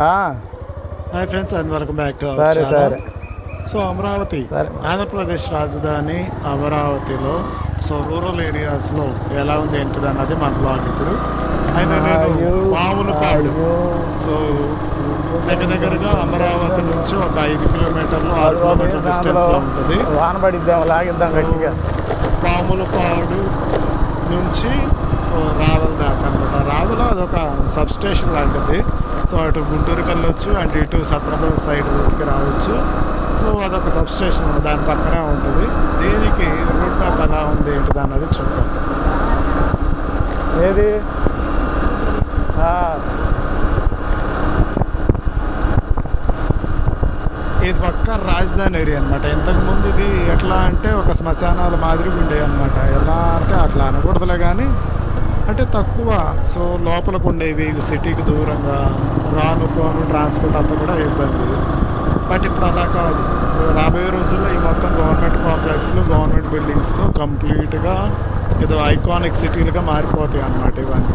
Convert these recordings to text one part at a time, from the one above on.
Hi friends and welcome back సరే సరే. So Amaravati. Andhra Pradesh రాజధాని అమరావతిలో సో రూరల్ ఏరియాస్లో ఎలా ఉంది ఏంటిది అన్నది మన బ్లాగ్ ఇప్పుడు. అయినా నేను పాములపాడు. సో దగ్గర దగ్గరగా అమరావతి నుంచి ఒక ఐదు కిలోమీటర్లు ఆరు కిలోమీటర్ల డిస్టెన్స్లో ఉంటుంది. వాన పడిద్దాం లాగిద్దాం గట్టిగా. పాములపాడు నుంచి సో రావల్ దాకా అనమాట రావల అదొక సబ్ స్టేషన్ లాంటిది. సో అటు గుంటూరుకి వెళ్ళొచ్చు అండ్ ఇటు సత్రపల్లి సైడ్కి రావచ్చు. సో అదొక సబ్ స్టేషన్ దాని పక్కనే ఉంటుంది. దీనికి రూట్ మ్యాప్ ఎలా ఉంది ఏంటిది అన్నది చూద్దాం. ఏది? ఇది పక్క రాజధాని ఏరియా అనమాట ఇంతకుముందు ఇది ఎట్లా అంటే ఒక శ్మశానాల మాదిరిగా ఉండేవి అనమాట ఎలా అంటే అట్లా అనకూడదులే కానీ అంటే తక్కువ. సో లోపలకు ఉండేవి సిటీకి దూరంగా రాను పోను ట్రాన్స్పోర్ట్ అంతా కూడా ఇబ్బంది. బట్ ఇప్పుడు అలా కాదు. రాబోయే రోజుల్లో ఈ మొత్తం గవర్నమెంట్ కాంప్లెక్స్లు గవర్నమెంట్ బిల్డింగ్స్తో కంప్లీట్గా ఏదో ఐకానిక్ సిటీలుగా మారిపోతాయి అన్నమాట ఇవన్నీ.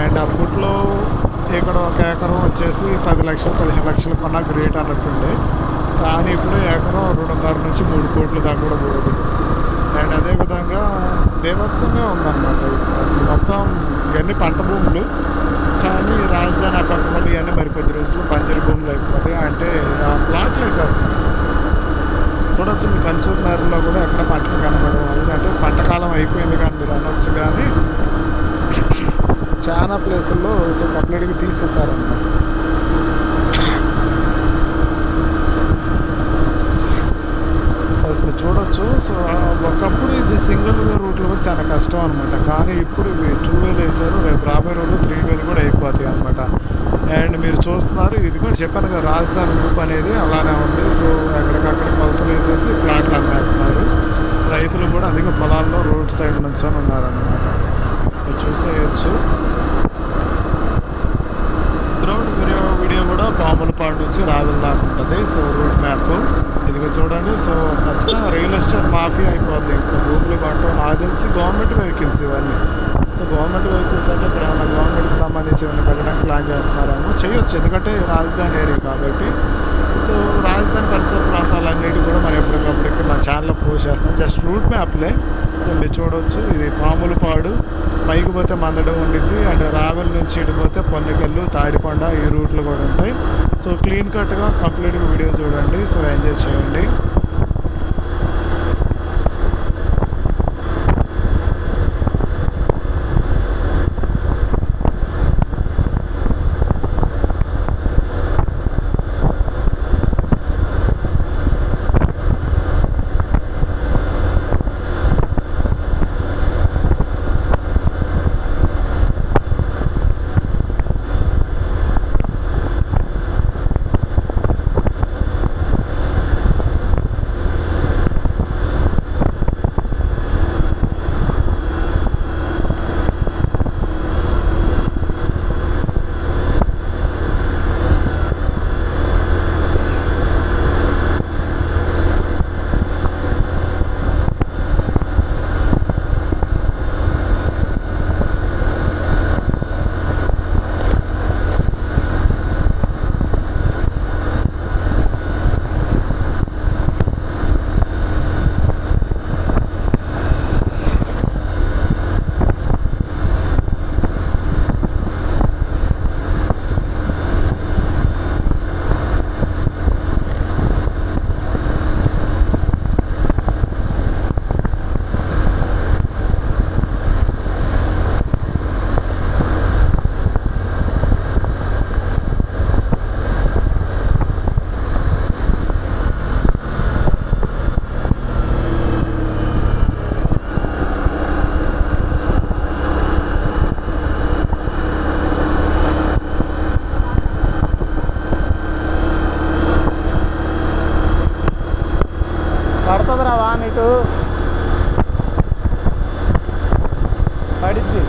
అండ్ అప్పట్లో ఇక్కడ ఒక ఎకరం వచ్చేసి పది లక్షలు పదిహేను లక్షలు కొన్నా గ్రేట్ అన్నట్టుండే. కానీ ఇప్పుడు ఎకరం రెండున్నర నుంచి మూడు కోట్ల దాకా కూడా అండ్ అదేవిధంగా దేవత్సంగా ఉందన్నమాట అసలు మొత్తం ఇవన్నీ పంట భూములు. కానీ రాజధాని ఎఫెక్ట్ వల్ల ఇవన్నీ మరి కొద్ది రోజులు బంజరు భూములు అయిపోతాయి. అంటే ఆ ప్లాట్లు వేసేస్తాయి చూడొచ్చు మీ కంచూర్నగర్లో కూడా ఎక్కడ పంటలు కనబడవాలి అంటే పంట కాలం అయిపోయింది కానీ మీరు అనొచ్చు కానీ చాలా ప్లేసుల్లో సో కంప్లీట్గా తీసేస్తారన్నమాట. మీరు సో ఒకప్పుడు ఇది సింగిల్ వే రూట్లు కూడా చాలా కష్టం అనమాట కానీ ఇప్పుడు ఇవి టూ వేలు వేసారు రేపు రాబోయే రోజులు త్రీ వేలు కూడా అయిపోతాయి అనమాట అండ్ మీరు చూస్తున్నారు ఇది కూడా చెప్పాను కదా రాజధాని గ్రూప్ అనేది అలానే ఉంది. సో ఎక్కడికక్కడ కొలతలు వేసేసి ప్లాట్లు అమ్మేస్తున్నారు. రైతులు కూడా అధిక పొలాల్లో రోడ్ సైడ్ నుంచొని ఉన్నారనమాట మీరు చూసేయచ్చు త్రౌట్ వీడియో వీడియో కూడా పాములపాడు నుంచి రావిల్ దాకా ఉంటుంది. సో రూట్ మ్యాప్ ఇదిగో చూడండి. సో ఖచ్చితంగా రియల్ ఎస్టేట్ మాఫీ అయిపోద్ది. ఇంకా భూములు కొంటాం నాకు తెలిసి గవర్నమెంట్ వెహికల్స్ ఇవన్నీ. సో గవర్నమెంట్ వెహికల్స్ అంటే ఇక్కడ ఏమైనా గవర్నమెంట్కి సంబంధించి ఏమైనా పెట్టడానికి ప్లాన్ చేస్తున్నారేమో చేయొచ్చు. ఎందుకంటే రాజధాని ఏరియా కాబట్టి సో రాజధాని పరిసర ప్రాంతాలన్నిటి కూడా మనం ఎప్పటికప్పటికి మన ఛానల్లో పోస్ట్ చేస్తాం జస్ట్ రూట్ మ్యాప్లే సో మీరు చూడవచ్చు ఇది పాములపాడు పైకి పోతే మందడం ఉండింది అండ్ రావెల్ నుంచి ఇటు పోతే పొన్నకెళ్ళు తాడికొండ ఈ రూట్లు కూడా ఉంటాయి. సో క్లీన్ కట్గా కంప్లీట్గా వీడియో చూడండి. సో ఎంజాయ్ చేయండి. పడుతుందిరా వాన్ ఇటు పడింది